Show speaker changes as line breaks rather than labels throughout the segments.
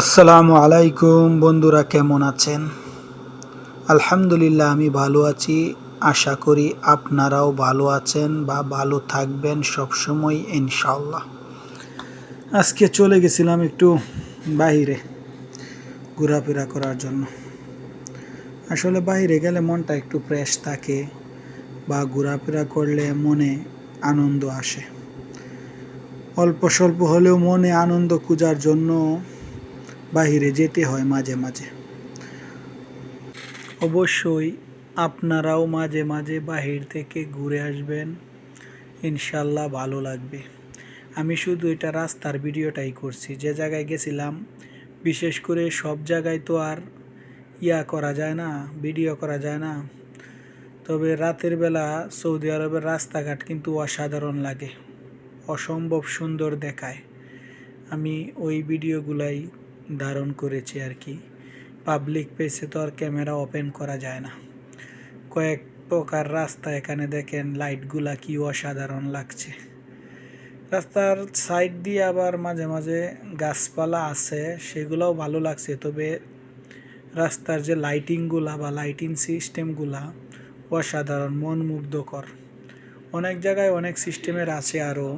আসসালামু আলাইকুম বন্ধুরা, কেমন আছেন? আলহামদুলিল্লাহ, আমি ভালো আছি। আশা করি আপনারাও ভালো আছেন বা ভালো থাকবেন সবসময় ইনশাল্লাহ আজকে চলে গেছিলাম একটু বাইরে ঘোরাফেরা করার জন্য। আসলে বাইরে গেলে মনটা একটু ফ্রেশ থাকে বা ঘোরাফেরা করলে মনে আনন্দ আসে। অল্প স্বল্প হলেও মনে আনন্দ খোঁজার জন্য বাহিরে যেতে হয় মাঝে মাঝে। অবশ্যই আপনারাও মাঝে মাঝে বাহির থেকে ঘুরে আসবেন। ইনশাল্লাহ ভালো লাগবে। আমি শুধু এটা রাস্তার ভিডিওটাই করছি। যে জায়গায় গেছিলাম, বিশেষ করে সব জায়গায় তো আর ইয়া করা যায় না, ভিডিও করা যায় না। তবে রাতের বেলা সৌদি আরবের রাস্তাঘাট কিন্তু অসাধারণ লাগে। অসম্ভব সুন্দর দেখায়। আমি ওই ভিডিওগুলাই ধারণ করেছি আর কি। পাবলিক পেজে তো আর ক্যামেরা ওপেন করা যায় না। কয়েক প্রকার রাস্তা এখানে দেখেন লাইটগুলা কি অসাধারণ লাগছে। রাস্তার সাইড দিয়ে আবার মাঝে মাঝে গাছপালা আছে, সেগুলোও ভালো লাগছে। তবে রাস্তার যে লাইটিংগুলা বা লাইটিং সিস্টেমগুলা অসাধারণ মন মুগ্ধকর অনেক জায়গায় অনেক সিস্টেমের আছে আরও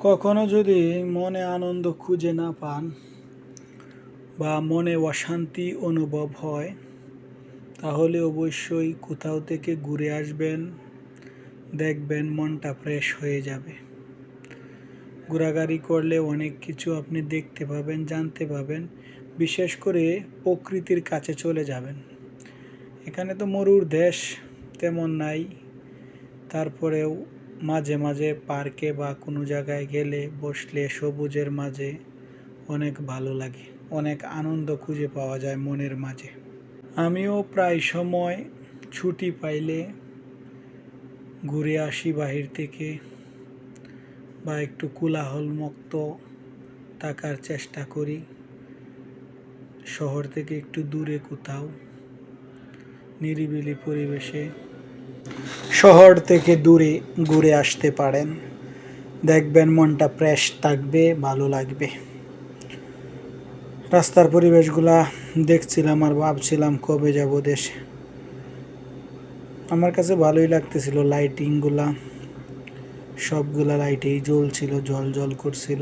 কখনো যদি মনে আনন্দ খুঁজে না পান বা মনে অশান্তি অনুভব হয়, তাহলে অবশ্যই কোথাও থেকে ঘুরে আসবেন, দেখবেন মনটা ফ্রেশ হয়ে যাবে। ঘোরাঘুরি করলে অনেক কিছু আপনি দেখতে পাবেন, জানতে পাবেন, বিশেষ করে প্রকৃতির কাছে চলে যাবেন। এখানে তো মরুর দেশ তেমন নাই, তারপরেও মাঝে মাঝে পার্কে বা কোনো জায়গায় গেলে বসলে সবুজের মাঝে অনেক ভালো লাগে। অনেক আনন্দ খুঁজে পাওয়া যায় মনের মাঝে। আমিও প্রায় সময় ছুটি পাইলে ঘুরে আসি বাহির থেকে বা একটু কোলাহলমুক্ত থাকার চেষ্টা করি। শহর থেকে একটু দূরে কোথাও, নিরিবিলি পরিবেশে শহর থেকে দূরে ঘুরে আসতে পারেন। দেখবেন মনটা ফ্রেশ থাকবে, ভালো লাগবে। রাস্তার পরিবেশগুলা দেখছিলাম আর ভাবছিলাম কবে যাব দেশে। আমার কাছে ভালোই লাগতেছিল লাইটিংগুলা সবগুলা লাইটেই জ্বলছিল, জল জল করছিল।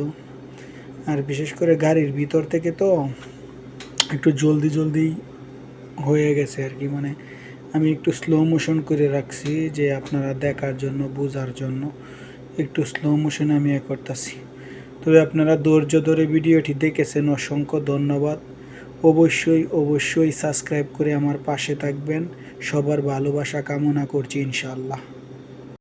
আর বিশেষ করে গাড়ির ভিতর থেকে তো একটু জলদি জলদি হয়ে গেছে আর কি। মানে আমি একটু স্লো মোশন করে রাখছি যে আপনারা দেখার জন্য, বোঝার জন্য একটু স্লো মোশনে আমি এ করতেছি। তবে আপনারা ধৈর্য ধরে ভিডিওটি দেখেছেন, অসংখ্য ধন্যবাদ। অবশ্যই অবশ্যই সাবস্ক্রাইব করে আমার পাশে থাকবেন। সবার ভালোবাসা কামনা করছি ইনশাআল্লাহ।